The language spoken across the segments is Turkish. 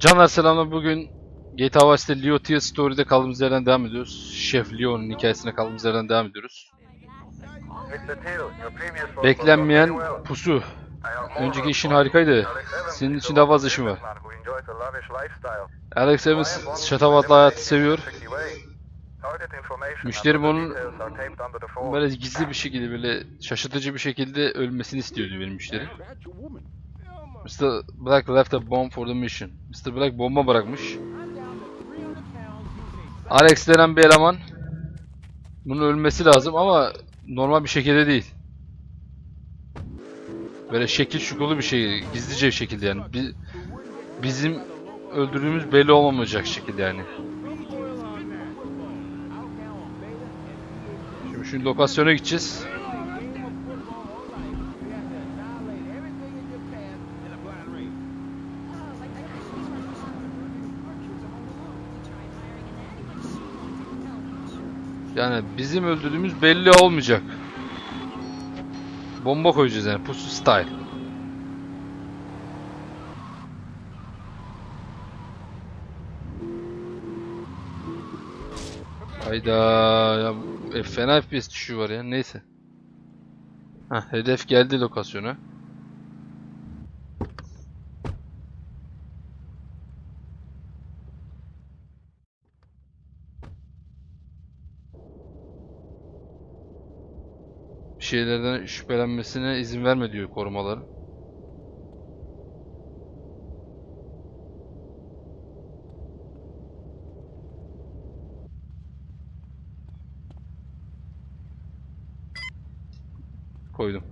Canlar selamlar. Bugün GTA Vice'de Leo Tia Story'de kaldığımız yerden devam ediyoruz. Şef Leo'nun hikayesine kaldığımız yerden devam ediyoruz. Beklenmeyen pusu. Önceki işin harikaydı. Senin için daha fazla işim var. Alex Evans şatafatlı hayatı seviyor. Müşterim onun böyle gizli bir şekilde böyle şaşırtıcı bir şekilde ölmesini istiyordu benim müşterim. Mr. Black left a bomb for the mission. Mr. Black bomba bırakmış. Alex denen bir eleman. Bunun ölmesi lazım ama normal bir şekilde değil. Böyle şekil şukulu bir şey, gizlice bir şekilde yani. Bi- bizim öldürdüğümüz belli olmamayacak şekilde yani. Şimdi şu lokasyona gideceğiz. Bizim öldürdüğümüz belli olmayacak. Bomba koyacağız yani pusu style. Hayda ya e, fena FPS düşüğü var ya neyse. Heh, hedef geldi lokasyona. Şeylerden şüphelenmesine izin verme diyor korumaları. Koydum.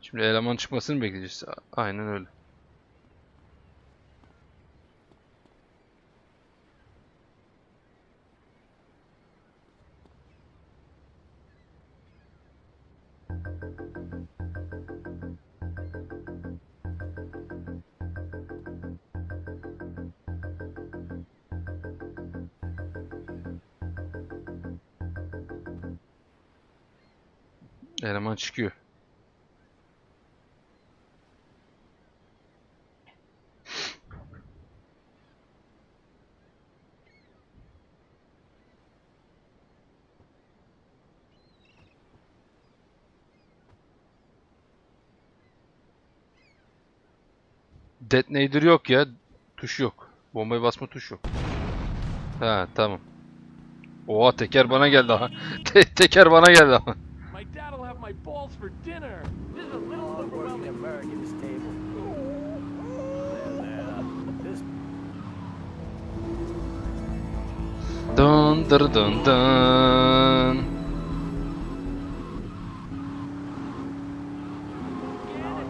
Şimdi eleman çıkmasını bekleyeceğiz. Aynen öyle. Eleman çıkıyor. Detonator yok ya. Tuş yok. Bombayı basma tuş yok. Ha tamam. Oha teker bana geldi ha. Te- teker bana geldi ama. My balls for dinner. This is a little Working overwhelming. Americans table. This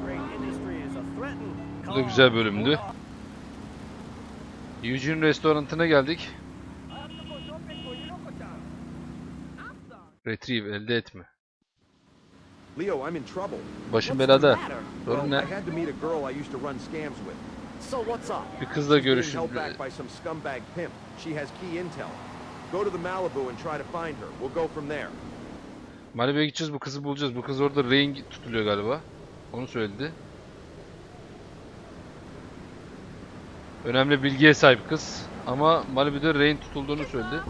grade industry is a threatened. Bu da güzel bölümdü. Eugene restoranına geldik. Retrieve elde etme. Leo, I'm in trouble. Başım belada. matter? Sorun ne? had to meet a girl I used to run scams with. So what's up? Bir kızla She's being görüştüm. held back by some scumbag pimp. She has key intel. Go to the Malibu and try to find her. We'll go from there. Malibu'ya gideceğiz bu kızı bulacağız. Bu kız orada rehin tutuluyor galiba. Onu söyledi. Önemli bilgiye sahip kız. Ama Malibu'da rehin tutulduğunu söyledi.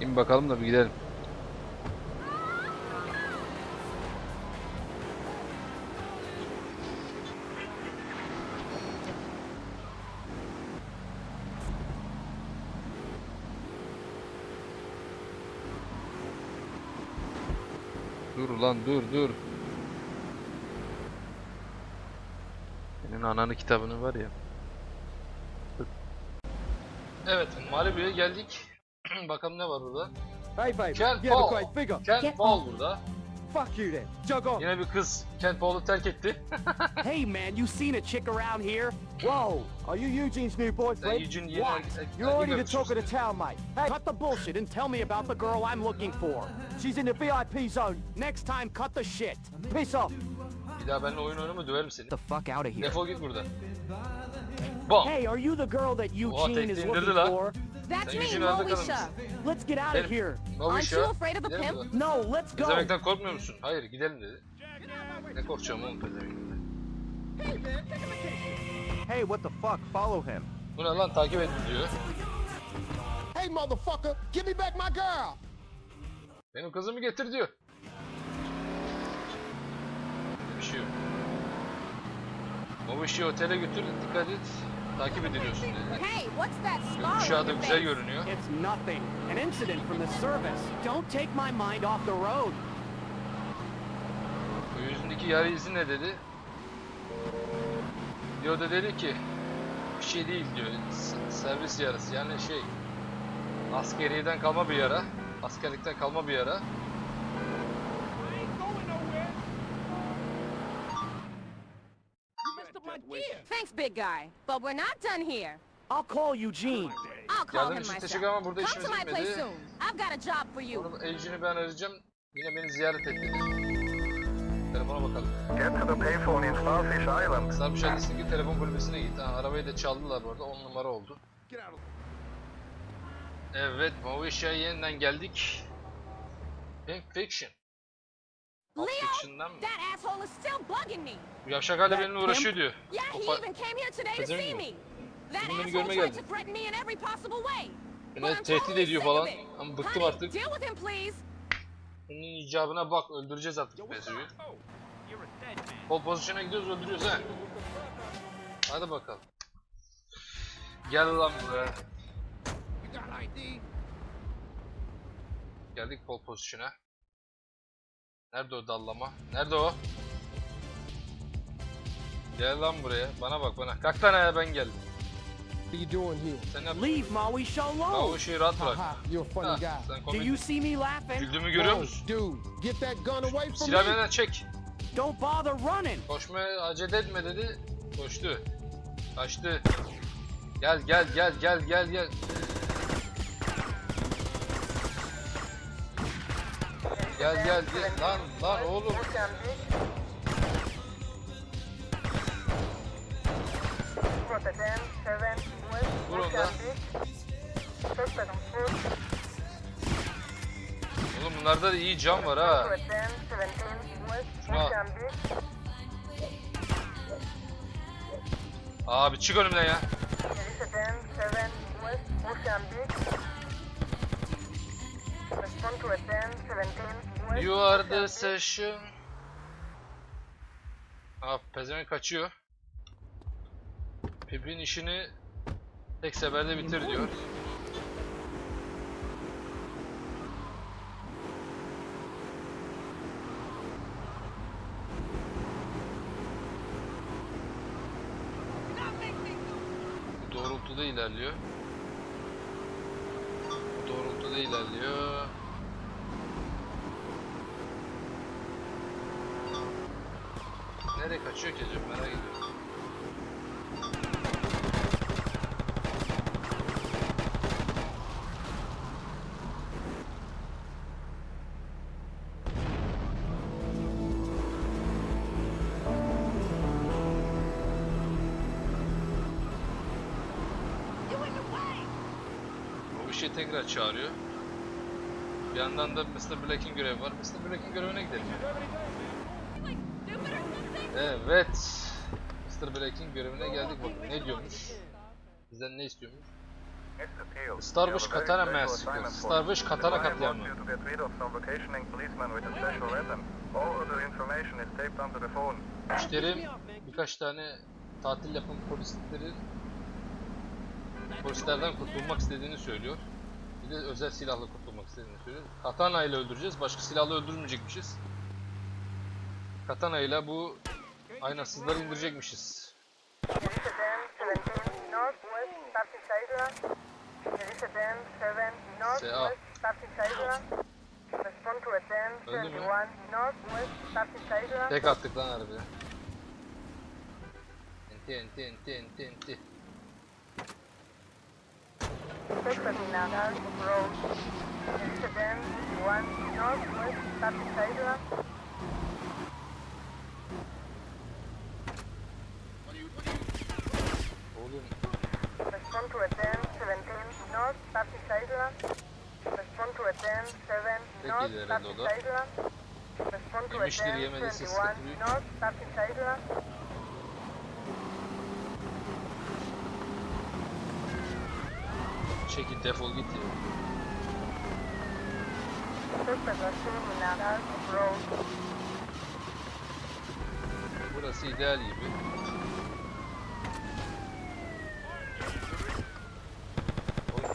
Şimdi bakalım da bir gidelim. Dur ulan dur dur. Senin ananı kitabını var ya. Evet Malibu'ya geldik. Bakalım ne var burada. You have a Paul. Get Paul burada. Fuck you then. Jug on. Yine bir kız Kent Paul'u terk etti. Hey man, you seen a chick around here? Whoa. Are you Eugene's new boyfriend? Eugene yeni What? erkek- You're already the talk of the town, mate. Hey, Cut the bullshit and tell me about the girl I'm looking for. she's in the VIP zone. Next time, cut the shit. Piss off. Bir daha benimle oyun oynama döverim seni. The fuck out of here. Defol git buradan. Bam. Hey, are you the girl that Eugene is looking lan. for? That's me, Moesha. Let's get out of here. Aren't you afraid of the Gidelim pimp? No, let's go. İzlemekten korkmuyor musun? Hayır gidelim dedi. Ne korkacağım oğlum pezevenkle. Hey, what the fuck? Follow him. Bu ne lan takip et diyor. Hey, motherfucker, give me back my girl. Benim kızımı getir diyor. Bir şey yok. İşi otele götür dikkat et. Takip ediliyorsun dedi. Hey, what's that scar Gökkuşağı on da your güzel face? görünüyor. It's nothing. An incident from the service. Don't take my mind off the road. Bu yüzündeki yara izi ne dedi? Diyor da dedi ki bir şey değil diyor. S- servis yarası yani şey askeriyeden kalma bir yara. Askerlikten kalma bir yara. Guy. But we're not done here. I'll call Eugene. I'll call Yardım him için myself. teşekkür ama burada Come işimiz to my place bitmedi. soon. I've got a job for you. Onun Ejin'i ben arayacağım. Yine beni ziyaret et dedi. Telefona bakalım. Get to the payphone in Starfish Island. Sarmış Alice'in telefon kulübesine git. Ha, arabayı da çaldılar bu arada. 10 numara oldu. Get out of Evet, Movisha'ya yeniden geldik. Pink Fiction. Pulp Leo, Fiction'dan mı? that asshole is still bugging me. Bu yavşak hala benimle uğraşıyor diyor. Yeah, he Topa- even came here today to Pezevenk see mi? me. That Bugün beni asshole görmeye tried geldi. to threaten me in every possible way. Beni tehdit ediyor falan. Ama bıktım artık. deal with him, please. Bunun icabına bak, öldüreceğiz artık Bezo'yu. Oh. Pol pozisyona gidiyoruz, öldürüyoruz ha. Hadi bakalım. Gel lan buraya. You got ID? Geldik pol pozisyona. Nerede o dallama? Nerede o? Gel lan buraya. Bana bak bana. Kalk lan ayağa ben geldim. What are you doing here? Sen yapıyorsun? Leave Maui Ya o işi rahat bırak. You're a funny guy. sen Do komik. you see me laughing? Güldüğümü görüyor musun? dude, get that gun away from Silah me. benden çek. Don't bother running. Koşmaya acele etme dedi. Koştu. Kaçtı. Gel gel gel gel gel gel. Gel gel gel. Lan lan oğlum. Rotterdam, 7 West, Vur onu da. Suspect on foot, Oğlum bunlarda da iyi cam var ha. Rotterdam, 17 West, Şuna Abi çık önümden ya. You are the session. Abi pezevenk kaçıyor. Pipin işini tek seferde bitir diyor. Doğrultuda ilerliyor. Doğrultuda ilerliyor. Nereye kaçıyor ki acaba merak ediyorum. Bir şey tekrar çağırıyor. Bir yandan da Mr. Black'in görevi var. Mr. Black'in görevine gidelim. Something? Evet. Mr. Black'in görevine geldik bakın ne diyormuş. Bizden ne istiyormuş? Starbush Katana assignment for Starbush us. Katana katliamı. Müşterim birkaç tane tatil yapan polislerin polislerden kurtulmak istediğini söylüyor. Bir de özel silahla kurtulmak istediğini söylüyor. Katana ile öldüreceğiz. Başka silahla öldürmeyecekmişiz. Katana ile bu aynasızları indirecekmişiz. Jerusalem 17 Northwest Starting Island. Jerusalem 7 Northwest Starting Island. Respond to attempt Öldü mü? 21 Northwest Starting Island. Tek attık lan harbi. Enti enti enti enti enti. Suspect in Nagar Road. Jerusalem 1 Northwest Starting Island. Oğlum Respond to attempt 17 North Starting Island. Respond to attempt 7 Peki, North da. Island. Respond to attend yemediyse 21 sıkıntı büyük. North, Taxi Sidra. Çekil defol git ya. Burası ideal gibi. Oğlum cam bırakmadılar. 7 North, Taxi Sidra. Respond to attend 17 North, Taxi Sidra. Respond to attend 71 North, East, Taxi Sidra. Respond to attend 51 North, Taxi Sidra. Respond to attend 17 East,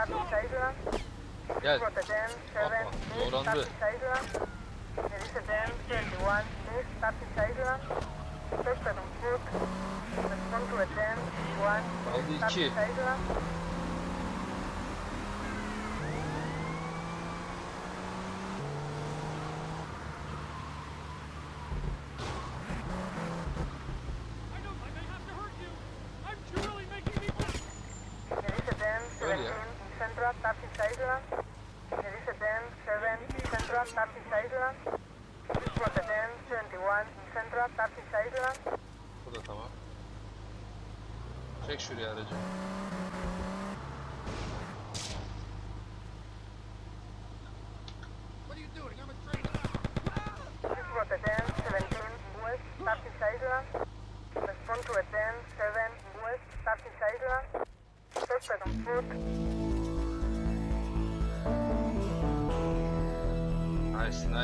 Taxi Sidra. Gel. Respond to attend 7 Bakma, East, doğrandı. Station Foot, respond to attend 1, Station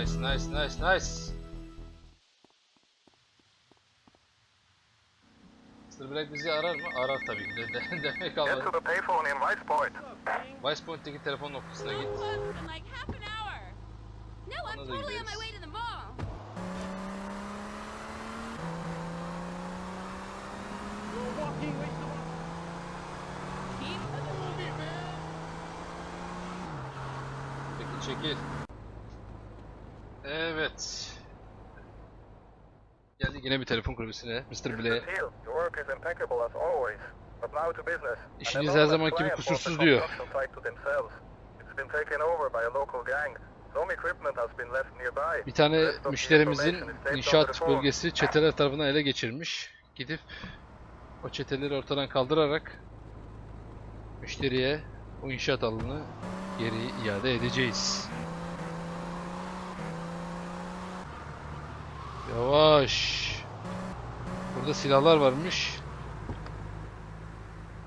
Nice, nice, nice, nice. Mr. Black bizi arar mı? Arar tabii ki de. de demek Get to the payphone in Vice Point. Vice Point'teki telefon noktasına git. Ona da gideriz. Çekil çekil. Evet. Geldik yine bir telefon kulübüsüne. Mr. Business. İşiniz her zamanki gibi kusursuz diyor. Bir tane müşterimizin inşaat bölgesi çeteler tarafından ele geçirmiş. Gidip o çeteleri ortadan kaldırarak müşteriye o inşaat alanını geri iade edeceğiz. Yavaş. Burada silahlar varmış.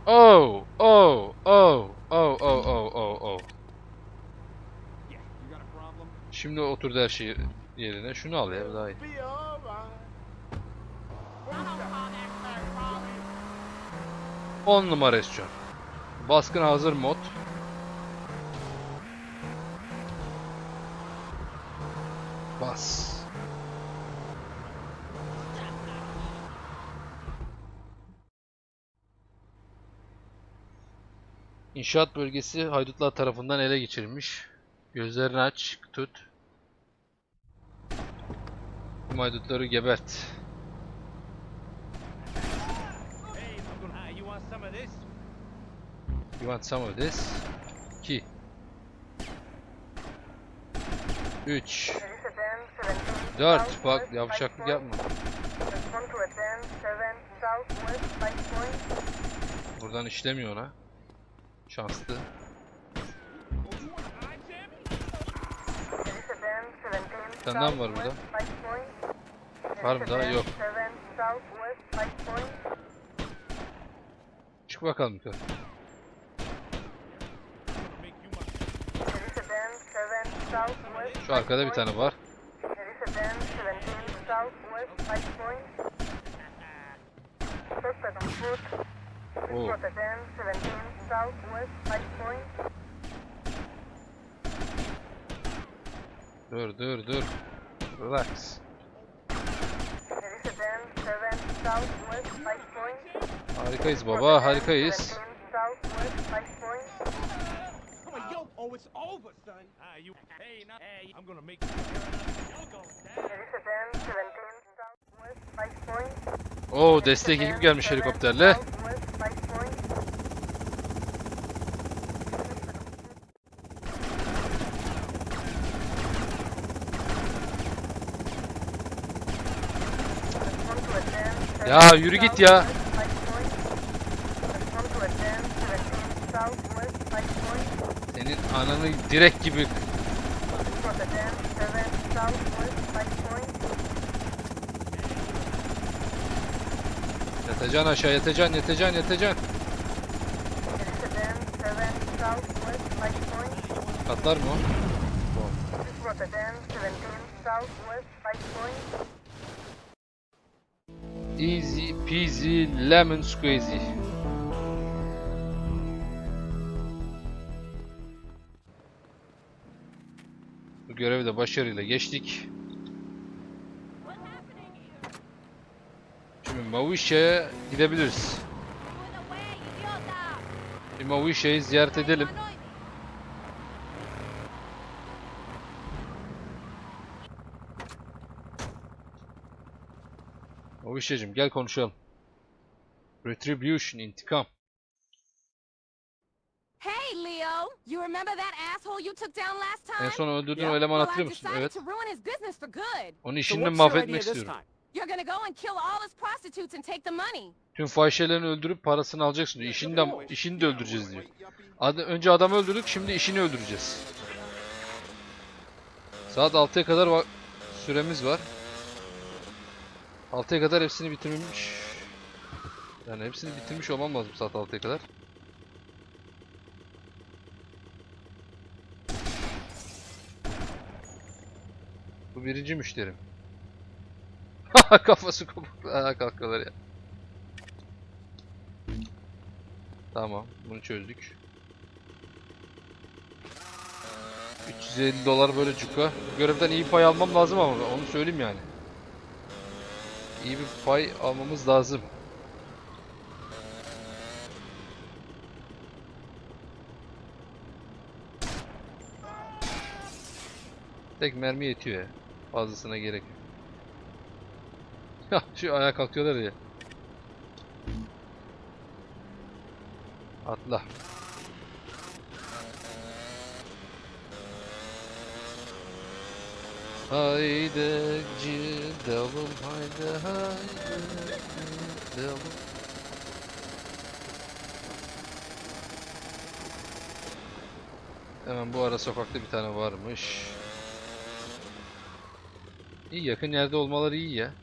Oh, oh, oh, oh, oh, oh, oh, oh. Şimdi oturdu her şey yerine. Şunu al ya daha iyi. On numara istiyor. Baskın hazır mod. Bas. İnşaat bölgesi haydutlar tarafından ele geçirilmiş. Gözlerini aç, tut. Bu haydutları gebert. You want some of this? 2 3 There is a dam 17 4 southwest Bak yavşaklık yapma. Respond to a dam 7 southwest Vice Point. Buradan işlemiyor ona. Şanslı. There is a dam 17 Senden var burada. Var mı daha? Yok. 7 southwest Vice Point. Çık bakalım yukarı. There is a dam 7 southwest Şu arkada bir tane var. Oo. Got a dam 17 southwest Vice Point. Dur dur dur. Relax. There is a dam 7 southwest Vice Point. Harikayız baba harikayız. 17 southwest Vice Point. Oh, it's over, son. Ah, you. Hey, not. Hey, I'm gonna make you. You'll go down. There is a dam 17 southwest Vice Point. Oo destek ekip gelmiş helikopterle. Southwest Vice Point. Ya yürü git ya. Pike Point. Respond to a 10, 17 southwest Pike Point. Senin ananı direk gibi. From the 10, 7 southwest Pike Point. Yatacaksın aşağı yatacaksın yatacaksın yatacaksın. It is the 10, 7 southwest Pike Point. Atlar mı o? Easy peasy lemon squeezy. Bu görevi de başarıyla geçtik. Şimdi Mavişe'ye gidebiliriz. Bir Mavişe'yi ziyaret edelim. Mavişe'cim gel konuşalım. Retribution, intikam. Hey, Leo! You remember that asshole you took down last time? En son öldürdüğün Yeah. o elemanı well, hatırlıyor musun? Evet. Onun So işini your mahvetmek istiyorum. You're gonna go and kill all his prostitutes and take the money. Tüm fahişelerini öldürüp parasını alacaksın diyor. İşini de, işini de öldüreceğiz diyor. Ad- önce adamı öldürdük, şimdi işini öldüreceğiz. Saat 6'ya kadar va- süremiz var. 6'ya kadar hepsini bitirmiş. Yani hepsini bitirmiş olmam lazım saat 6'ya kadar. Bu birinci müşterim. Kafası kopuk. Ayağa kalkıyorlar ya. Tamam, bunu çözdük. 350 dolar böyle cukka. Bu görevden iyi pay almam lazım ama onu söyleyeyim yani. İyi bir pay almamız lazım. Tek mermi yetiyor ya. Fazlasına gerek yok. Ya şu ayağa kalkıyorlar ya. Atla. Haydi gidelim haydi haydi gidelim. Hemen bu ara sokakta bir tane varmış. İyi yakın yerde olmaları iyi ya.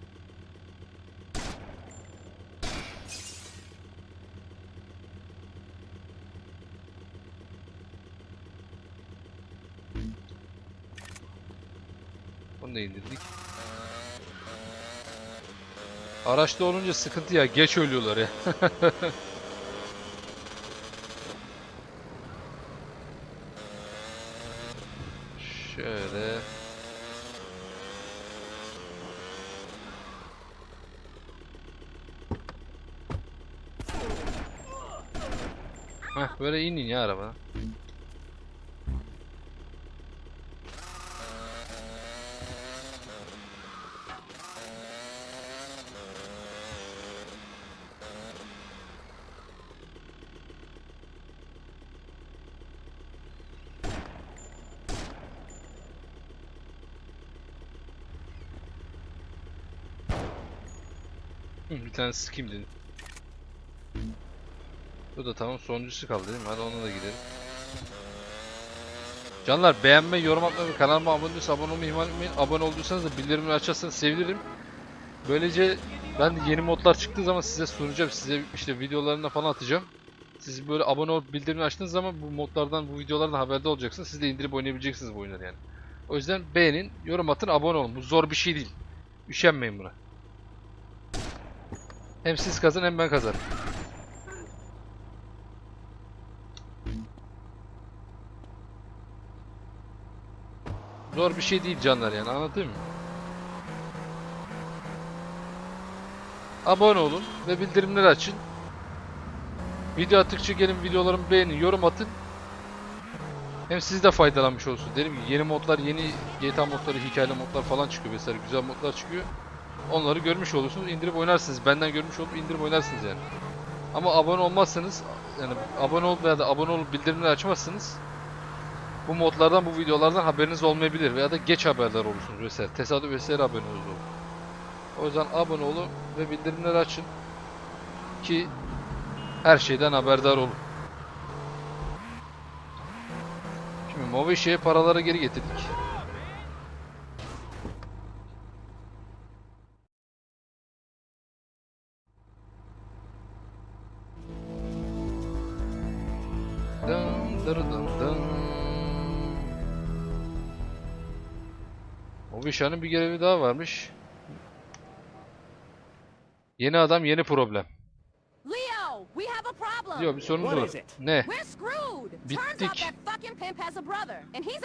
Bunu da indirdik. Araçta olunca sıkıntı ya. Geç ölüyorlar ya. Şöyle. Heh, böyle inin ya araba. Bir tane sıkayım dedim. Bu da tamam sonuncusu kaldı değil mi? Hadi ona da gidelim. Canlar beğenme, yorum atmayı, kanalıma abone değilseniz abone olmayı ihmal etmeyin. Abone olduysanız da bildirimleri açarsanız sevinirim. Böylece ben de yeni modlar çıktığı zaman size sunacağım. Size işte videolarını falan atacağım. Siz böyle abone olup bildirimini açtığınız zaman bu modlardan, bu videolardan haberde olacaksınız. Siz de indirip oynayabileceksiniz bu oyunları yani. O yüzden beğenin, yorum atın, abone olun. Bu zor bir şey değil. Üşenmeyin buna. Hem siz kazan hem ben kazanırım. Zor bir şey değil canlar yani anladın mı? Abone olun ve bildirimleri açın. Video attıkça gelin videolarımı beğenin, yorum atın. Hem siz de faydalanmış olsun. Dedim ki yeni modlar, yeni GTA modları, hikayeli modlar falan çıkıyor mesela güzel modlar çıkıyor. Onları görmüş olursunuz, indirip oynarsınız. Benden görmüş olup indirip oynarsınız yani. Ama abone olmazsanız, yani abone ol veya da abone olup bildirimleri açmazsınız. Bu modlardan, bu videolardan haberiniz olmayabilir veya da geç haberler olursunuz vesaire. Tesadüf vesaire haberiniz olur. O yüzden abone olun ve bildirimleri açın ki her şeyden haberdar olun. Şimdi Movish'e paraları geri getirdik. Movisha'nın bir görevi daha varmış. Yeni adam yeni problem. Leo, we have a problem. Diyor bir sorunuz var. Ne? Bittik.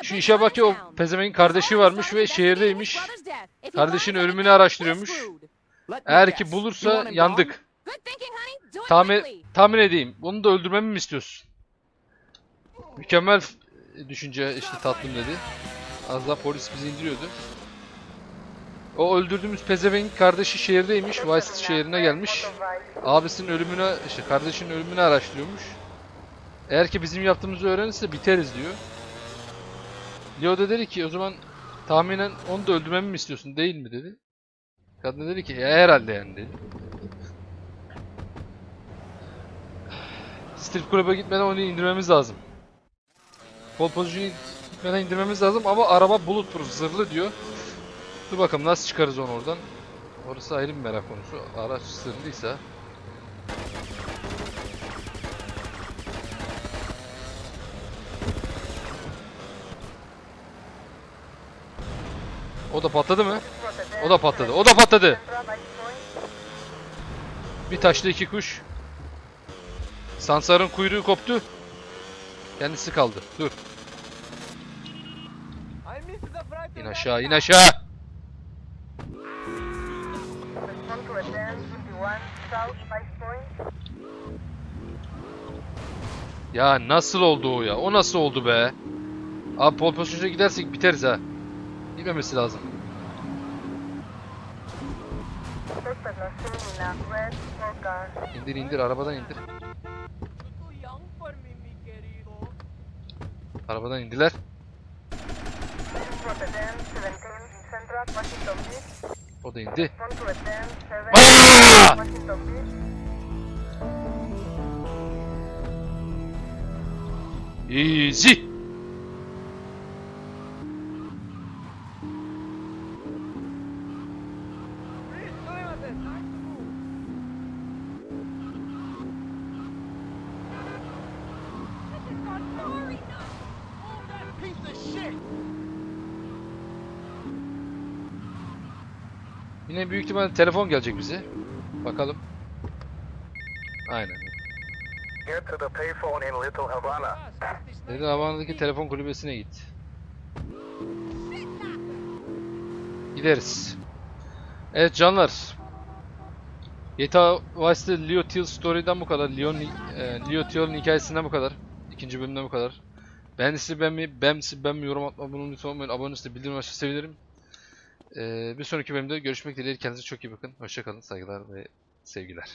Şu işe bak ya o shot in town. pezevenk His kardeşi varmış ve şehirdeymiş. brother's death. If he Kardeşin finds ölümünü araştırıyormuş. Eğer ki bulursa yandık. Tahmin, tahmin edeyim. Onu da öldürmemi mi istiyorsun? Mükemmel düşünce işte tatlım dedi. Az daha polis bizi indiriyordu. O öldürdüğümüz pezevenk kardeşi şehirdeymiş. Vice şehrine gelmiş. Abisinin ölümüne, işte kardeşinin ölümünü araştırıyormuş. Eğer ki bizim yaptığımızı öğrenirse biteriz diyor. Leo da dedi ki o zaman tahminen onu da öldürmemi mi istiyorsun değil mi dedi. Kadın dedi ki "E, herhalde yani dedi. Strip kulübe gitmeden onu indirmemiz lazım. Pol pozisyonu gitmeden indirmemiz lazım ama araba bulletproof zırhlı diyor. Dur bakalım nasıl çıkarız onu oradan. Orası ayrı bir merak konusu. Araç zırhlıysa. O da patladı mı? O da patladı. O da patladı. Bir taşla iki kuş. Sansar'ın kuyruğu koptu. Kendisi kaldı. Dur. İn aşağı, in aşağı. Ya nasıl oldu o ya? O nasıl oldu be? Abi pol pozisyona gidersek biteriz ha. Gitmemesi lazım. İndir indir arabadan indir. Arabadan indiler. This was a 10, 17 in Central, Washington Beach. O da indi. Respond to a 10, 7, Aa! Washington Beach. Easy. Yine büyük ihtimalle telefon gelecek bize. Bakalım. Aynen. Get to the payphone in Little Havana. Dedi Havana'daki telefon kulübesine git. Gideriz. Evet canlar. GTA Vice'de Leo Teal Story'den bu kadar. Leon, e, Leo Teal'ın hikayesinden bu kadar. İkinci bölümden bu kadar. Beğendiyse ben mi, ben mi yorum atma bunu lütfen unutmayın. Abone olursa bildirim açı sevinirim. Ee, bir sonraki bölümde görüşmek dileğiyle. Kendinize çok iyi bakın. Hoşçakalın. Saygılar ve sevgiler.